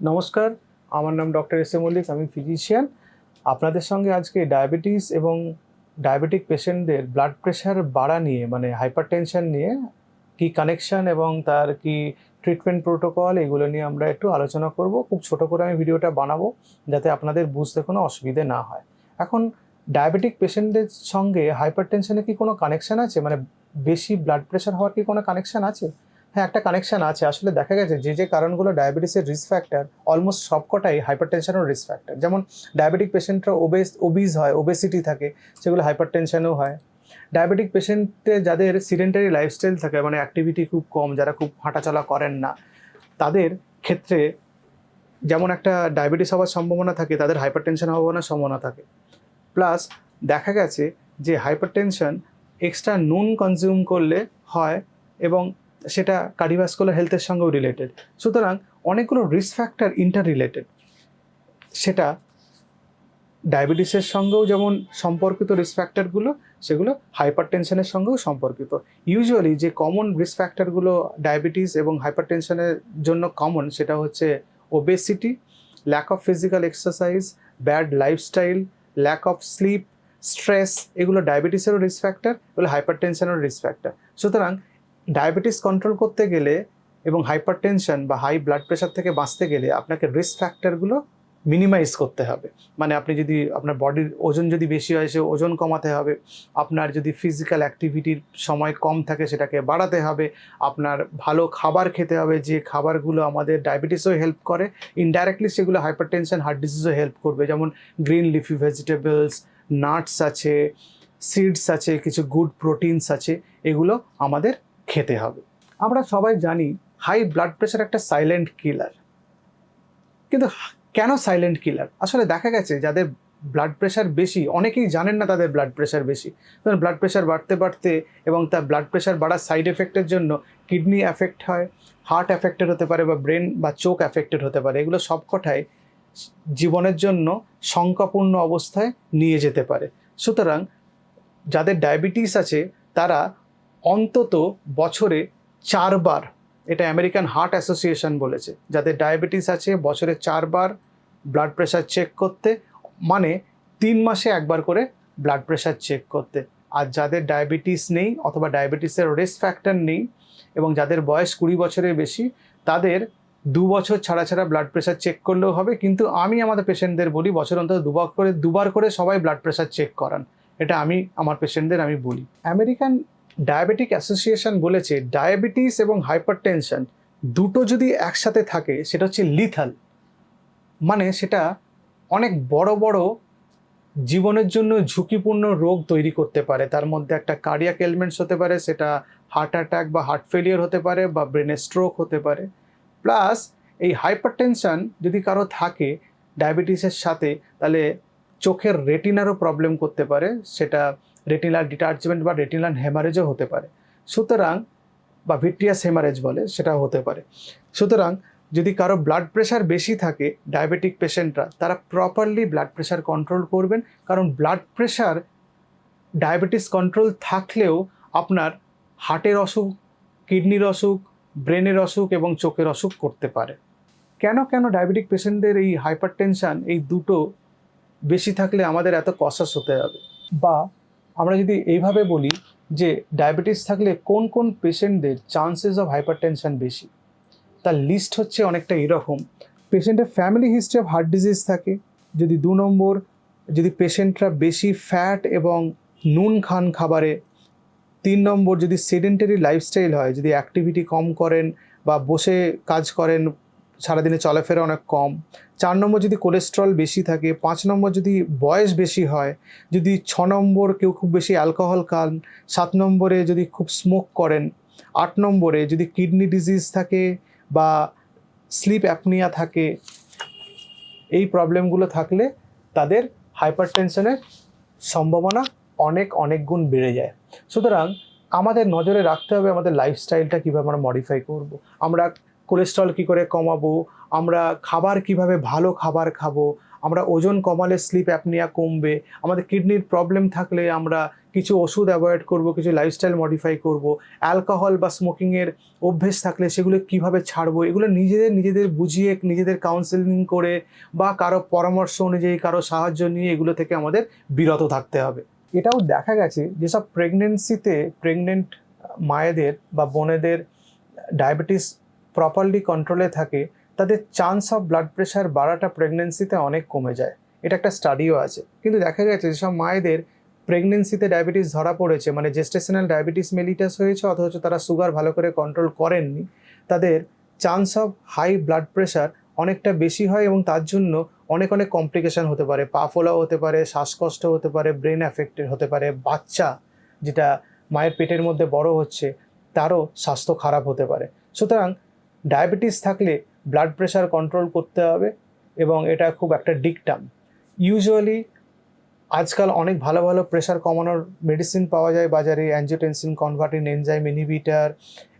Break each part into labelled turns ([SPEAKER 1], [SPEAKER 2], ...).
[SPEAKER 1] নমস্কার, আমার নাম ডক্টর এস এ মল্লিক, আমি ফিজিশিয়ান। আপনাদের সঙ্গে আজকে ডায়াবেটিস এবং ডায়াবেটিক পেশেন্টদের ব্লাড প্রেশার বাড়া নিয়ে মানে হাইপার হাইপারটেনশন নিয়ে কি কানেকশন এবং তার কি ট্রিটমেন্ট প্রোটোকল, এগুলো নিয়ে আমরা একটু আলোচনা করব। খুব ছোট করে আমি ভিডিওটা বানাবো, যাতে আপনাদের বুঝতে কোনো অসুবিধে না হয়। এখন, ডায়াবেটিক পেশেন্টদের সঙ্গে হাইপারটেনশনে কি কোনো কানেকশন আছে? মানে বেশি ব্লাড প্রেশার হওয়ার কি কোনো কানেকশন আছে? হ্যাঁ একটা কানেকশন আছে। আসলে দেখা গেছে যে যে কারণগুলো ডায়াবেটিসের রিস্ক ফ্যাক্টর অলমোস্ট সবকটাই হাইপারটেনশনের রিস্ক ফ্যাক্টর যেমন ডায়াবেটিক পেশেন্টরা ওবেস ওবিজ হয় ওবেসিটি থাকে, সেগুলো হাইপার হাইপারটেনশনও হয়। ডায়াবেটিক পেশেন্টে যাদের সিডেন্টারি লাইফস্টাইল থাকে মানে অ্যাক্টিভিটি খুব কম, যারা খুব হাঁটাচলা করেন না, তাদের ক্ষেত্রে যেমন একটা ডায়াবেটিস হওয়ার সম্ভাবনা থাকে, তাদের হাইপার হাইপারটেনশন হওয়ার সম্ভাবনা থাকে। প্লাস দেখা গেছে যে হাইপার হাইপারটেনশন এক্সট্রা নুন কনজিউম করলে হয় এবং সেটা কার্ডিভাস্কুলার হেলথের সঙ্গেও রিলেটেড সুতরাং অনেকগুলো রিস্ক ফ্যাক্টর ইন্টার রিলেটেড সেটা ডায়াবেটিসের সঙ্গেও যেমন সম্পর্কিত রিস্ক ফ্যাক্টরগুলো সেগুলো হাইপার টেনশনের সঙ্গেও সম্পর্কিত। ইউজুয়ালি যে কমন রিস্ক ফ্যাক্টরগুলো ডায়াবেটিস এবং হাইপার টেনশনের জন্য কমন সেটা হচ্ছে obesity lack of physical exercise bad lifestyle lack of sleep stress এগুলো ডায়াবেটিসেরও রিস্ক ফ্যাক্টর এগুলো হাইপার টেনশনেরও রিস্ক ফ্যাক্টর সুতরাং ডায়াবেটিস কন্ট্রোল করতে গেলে এবং হাইপার টেনশন বা হাই ব্লাড প্রেশার থেকে বাঁচতে গেলে আপনাকে রিস্ক ফ্যাক্টরগুলো মিনিমাইজ করতে হবে। মানে আপনি যদি আপনার বডির ওজন যদি বেশি হয়, সে ওজন কমাতে হবে। আপনার যদি ফিজিক্যাল অ্যাক্টিভিটির সময় কম থাকে, সেটাকে বাড়াতে হবে। আপনার ভালো খাবার খেতে হবে, যে খাবারগুলো আমাদের ডায়াবেটিসও হেল্প করে। ইনডাইরেক্টলি সেগুলো হাইপার টেনশন হার্ট ডিজিজও হেল্প করবে। যেমন গ্রিন লিফি ভেজিটেবলস নাটস আছে সিডস আছে, কিছু গুড প্রোটিনস আছে। এগুলো আমাদের খেতে হবে। আমরা সবাই জানি হাই ব্লাড প্রেশার একটা সাইলেন্ট কিলার কিন্তু কেন সাইলেন্ট কিলার আসলে দেখা গেছে যাদের ব্লাড প্রেশার বেশি, অনেকেই জানেন না তাদের ব্লাড প্রেশার বেশি। কারণ ব্লাড প্রেশার বাড়তে বাড়তে এবং তার ব্লাড প্রেশার বাড়ার সাইড এফেক্টের জন্য কিডনি অ্যাফেক্ট হয় হার্ট অ্যাফেক্টেড হতে পারে বা ব্রেন বা চোখ অ্যাফেক্টেড হতে পারে। এগুলো সবকটাই জীবনের জন্য শঙ্কাপূর্ণ অবস্থায় নিয়ে যেতে পারে। সুতরাং যাদের ডায়াবেটিস আছে, তারা অন্তত বছরে চারবার, এটা আমেরিকান হার্ট অ্যাসোসিয়েশন বলেছে, যাদের ডায়াবেটিস আছে, বছরে চারবার ব্লাড প্রেশার চেক করতে মানে তিন মাসে একবার করে ব্লাড প্রেশার চেক করতে। আর যাদের ডায়াবেটিস নেই অথবা ডায়াবেটিসের রিস্ক ফ্যাক্টর নেই এবং যাদের বয়স কুড়ি বছরের বেশি, তাদের দু বছর ছাড়া ছাড়া ব্লাড প্রেশার চেক করলেও হবে। কিন্তু আমি আমাদের পেশেন্টদের বলি, বছর অন্তত দুবার করে দুবার করে সবাই ব্লাড প্রেশার চেক করান। এটা আমি, আমার পেশেন্টদের আমি বলি। আমেরিকান ডায়াবেটিক অ্যাসোসিয়েশন বলেছে ডায়াবেটিস এবং হাইপারটেনশন দুটো যদি একসাথে থাকে, সেটা হচ্ছে লিথাল মানে সেটা অনেক বড় বড় জীবনের জন্য ঝুঁকিপূর্ণ রোগ তৈরি করতে পারে। তার মধ্যে একটা কার্ডিয়াক এলিমেন্টস হতে পারে, সেটা হার্ট অ্যাটাক বা হার্ট ফেলিয়ার হতে পারে বা ব্রেনের স্ট্রোক হতে পারে। প্লাস এই হাইপারটেনশন যদি কারও থাকে ডায়াবেটিসের সাথে, তাহলে চোখের রেটিনারও প্রবলেম করতে পারে। সেটা রেটিনাল ডিটাচমেন্ট বা রেটিনাল হেমারেজও হতে পারে। সুতরাং, বা ভিট্রিয়াস হেমারেজ বলে সেটা হতে পারে। সুতরাং, যদি কারও ব্লাড প্রেশার বেশি থাকে ডায়াবেটিক পেশেন্টরা তারা প্রপারলি ব্লাড প্রেশার কন্ট্রোল করবেন। কারণ ব্লাড প্রেশার ডায়াবেটিস কন্ট্রোল থাকলেও আপনার হার্টের অসুখ কিডনির অসুখ ব্রেনের অসুখ এবং চোখের অসুখ করতে পারে। কেন কেন ডায়াবেটিক পেশেন্টদের এই হাইপার এই দুটো বেশি থাকলে আমাদের এত কষাস হতে হবে? বা আমরা যদি এইভাবে বলি যে ডায়াবেটিস থাকলে কোন কোন পেশেন্টদের চান্সেস অফ হাইপার টেনশন বেশি? তার লিস্ট হচ্ছে অনেকটা এরকম। পেশেন্টের family history of heart disease থাকে। যদি দু নম্বর, যদি পেশেন্টরা বেশি ফ্যাট এবং নুন খান খাবারে। তিন নম্বর, যদি সেডেন্টারি লাইফস্টাইল হয়, যদি অ্যাক্টিভিটি কম করেন বা বসে কাজ করেন সারাদিনে চলাফেরা অনেক কম চার নম্বর যদি কোলেস্ট্রল বেশি থাকে, পাঁচ নম্বর যদি বয়স বেশি হয়, যদি ছ নম্বর কেউ খুব বেশি অ্যালকোহল খান, সাত নম্বরে যদি খুব স্মোক করেন, আট নম্বরে যদি কিডনি ডিজিজ থাকে বা স্লিপ অ্যাপনিয়া থাকে, এই প্রবলেমগুলো থাকলে তাদের হাইপার টেনশনের সম্ভাবনা অনেক অনেক গুণ বেড়ে যায় সুতরাং আমাদের নজরে রাখতে হবে আমাদের লাইফস্টাইলটা কীভাবে আমরা মডিফাই করব। আমরা কোলেস্ট্রল কী করে কমাবো? আমরা খাবার কীভাবে ভালো খাবার খাব? আমরা ওজন কমালে স্লিপ অ্যাপনিয়া কমবে। আমাদের কিডনির প্রবলেম থাকলে আমরা কিছু ওষুধ অ্যাভয়েড করব, কিছু লাইফস্টাইল মডিফাই করব। অ্যালকোহল বা স্মোকিংয়ের অভ্যেস থাকলে সেগুলো কীভাবে ছাড়বো? এগুলো নিজেদের নিজেদের বুঝিয়ে, নিজেদের কাউন্সেলিং করে বা কারও পরামর্শ অনুযায়ী, কারও সাহায্য নিয়ে এগুলো থেকে আমাদের বিরত থাকতে হবে। এটাও দেখা গেছে যেসব প্রেগনেন্সিতে প্রেগনেন্ট মায়েদের বা বোনেদের ডায়াবেটিস প্রপারলি কন্ট্রোলে থাকে, তাদের চান্স অফ ব্লাড প্রেশার বাড়াটা প্রেগনেন্সিতে অনেক কমে যায়। এটা একটা স্টাডিও আছে। কিন্তু দেখা গেছে যেসব মায়েদের প্রেগনেন্সিতে ডায়াবেটিস ধরা পড়েছে মানে জেস্টেশনাল ডায়াবেটিস মেলিটাস হয়েছে, অথচ তারা সুগার ভালো করে কন্ট্রোল করেননি, তাদের chance of high blood pressure অনেকটা বেশি হয় এবং তার জন্য অনেক অনেক কমপ্লিকেশন হতে পারে। পা ফোলাও হতে পারে, শ্বাসকষ্ট হতে পারে ব্রেন অ্যাফেক্টেড হতে পারে। বাচ্চা যেটা মায়ের পেটের মধ্যে বড় হচ্ছে, তারও স্বাস্থ্য খারাপ হতে পারে। সুতরাং ডায়াবেটিস থাকলে ব্লাড প্রেশার কন্ট্রোল করতে হবে এবং এটা খুব একটা ডিকটাম ইউজুয়ালি আজকাল অনেক ভালো ভালো প্রেশার কমানোর মেডিসিন পাওয়া যায় বাজারে angiotensin converting enzyme inhibitor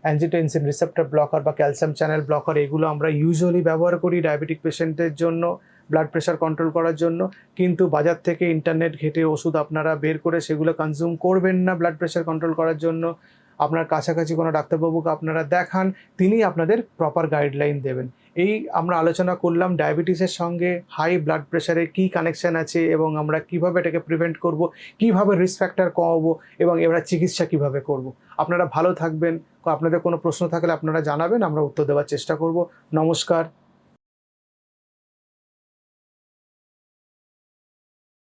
[SPEAKER 1] angiotensin receptor blocker বা ক্যালসিয়াম চ্যানেল ব্লকার এগুলো আমরা ইউজুয়ালি ব্যবহার করি ডায়াবেটিক পেশেন্টদের জন্য ব্লাড প্রেশার কন্ট্রোল করার জন্য। কিন্তু বাজার থেকে ইন্টারনেট ঘেটে ওষুধ আপনারা বের করে সেগুলো কনজিউম করবেন না ব্লাড প্রেশার কন্ট্রোল করার জন্য। আপনার কাছাকাছি কোনো ডাক্তারবাবুকে আপনারা দেখান তিনি আপনাদের প্রপার গাইডলাইন দেবেন। এই আমরা আলোচনা করলাম ডায়াবেটিসের সঙ্গে হাই ব্লাড প্রেশারে কী কানেকশান আছে এবং আমরা কীভাবে এটাকে প্রিভেন্ট করব, কীভাবে রিস্ক ফ্যাক্টর কমাবো এবং এবার চিকিৎসা কীভাবে করব। আপনারা ভালো থাকবেন, আপনাদের কোনো প্রশ্ন থাকলে আপনারা জানাবেন, আমরা উত্তর দেওয়ার চেষ্টা করব। নমস্কার।